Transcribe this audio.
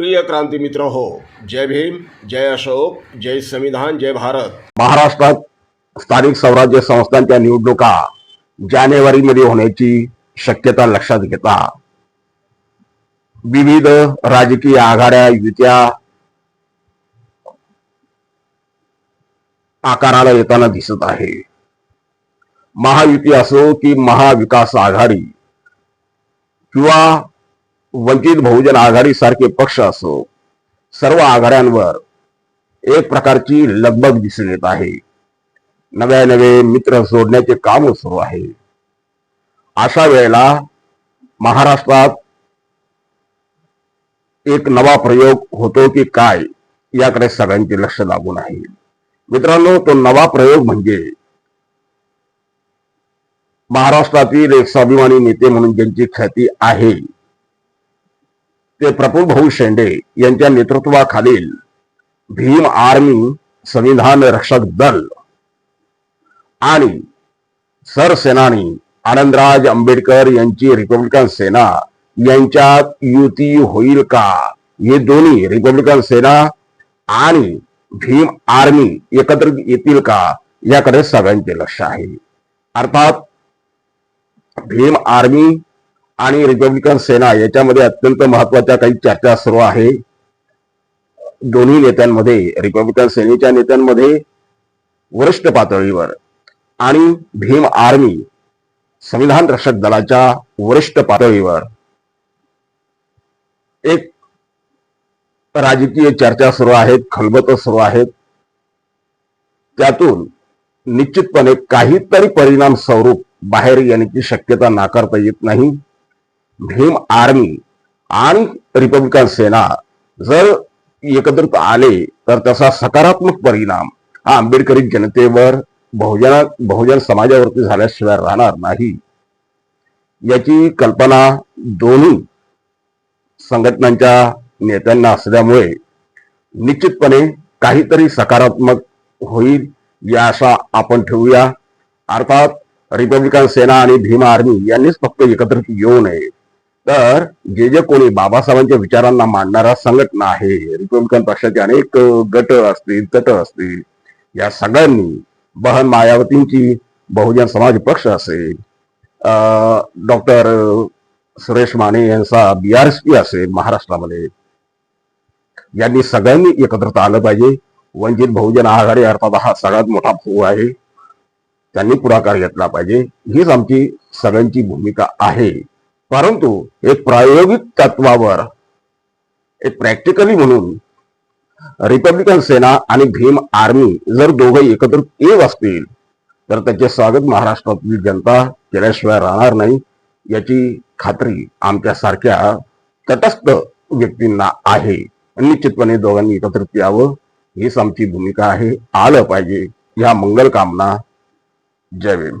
प्रिय क्रांती मित्र हो, जय भीम, जय अशोक, जय संविधान, जय भारत। महाराष्ट्रात स्थानिक स्वराज्य संस्थांच्या निवडणुका जानेवारीमध्ये होण्याची शक्यता लक्षात घेता. विविध राजकीय आघाड्या युत्या आकाराला दिसत आहे. महायुती असो की महाविकास आघाडी किंवा वंचित बहुजन आघाडी सारखे पक्ष असो सर्व आघाड्यांवर एक प्रकारची लगबग दिसून येत आहे. नव्या नवे मित्र जोडण्याचे काम सुरू आहे. अशा वेळेला महाराष्ट्रात एक नवा प्रयोग होतो की काय याकडे सगळ्यांचे लक्ष लागून आहे. मित्रांनो तो नवा प्रयोग म्हणजे महाराष्ट्रातील एक स्वाभिमानी नेते म्हणून ज्यांची ख्याती आहे ते प्रफुल्ल भाऊ शेंडे यांच्या नेतृत्वाखालील भीम आर्मी संविधान रक्षक दल आणि सरसेनानी आनंदराज आंबेडकर यांची रिपब्लिकन सेना यांच्यात युती होईल का? हे दोन्ही रिपब्लिकन सेना आणि भीम आर्मी एकत्रित येतील का? याकडे सगळ्यांचे लक्ष आहे. अर्थात भीम आर्मी आणि रिपब्लिकन सेना याच्यामध्ये अत्यंत महत्त्वाच्या काही चर्चा सुरू आहे. दोन्ही नेत्यांमध्ये रिपब्लिकन सेनेच्या नेत्यांमध्ये वरिष्ठ पातळीवर आणि भीम आर्मी संविधान रक्षक दलाच्या वरिष्ठ पातळीवर एक राजकीय चर्चा सुरू आहेत खलबत सुरू आहेत. त्यातून निश्चितपणे काहीतरी परिणाम स्वरूप बाहेर येण्याची शक्यता नाकारता येत नाही. भीम आर्मी आणि रिपब्लिकन सेना जर एकत्रित आले तर त्याचा सकारात्मक परिणाम हा आंबेडकरी जनतेवर बहुजना बहुजन समाजावरती झाल्याशिवाय राहणार नाही. याची कल्पना दोन्ही संघटनांच्या नेत्यांना असल्यामुळे निश्चितपणे काहीतरी सकारात्मक होईल या आशा आपण ठेवूया. अर्थात रिपब्लिकन सेना आणि भीम आर्मी यांनीच फक्त एकत्रित येऊ नये. तर जे जे कोणी बाबासाहेबांच्या विचारांना मांडणारा संघटना आहे रिपब्लिकन पक्षाचे अनेक गट असतील तट असतील या सगळ्यांनी बहन मायावतींची बहुजन समाज पक्ष असेल डॉक्टर सुरेश माने यांचा बी आरस्पी असेल महाराष्ट्रामध्ये यांनी सगळ्यांनी एकत्रित आलं पाहिजे. वंचित बहुजन आघाडी अर्थात हा सगळ्यात मोठा फू आहे. त्यांनी पुढाकार घेतला पाहिजे. हीच आमची सगळ्यांची भूमिका आहे. परंतु एक प्रायोगिक तत्वावर एक प्रॅक्टिकली म्हणून रिपब्लिकन सेना आणि भीम आर्मी जर दोघे एकत्र येत असतील तर त्याचे स्वागत महाराष्ट्रातली जनता केल्याशिवाय राहणार नाही याची खात्री आमच्यासारख्या तटस्थ व्यक्तींना आहे. निश्चितपणे दोघांनी एकत्रित यावं हीच आमची भूमिका आहे. आलं पाहिजे. ह्या मंगल कामना. जय भीम.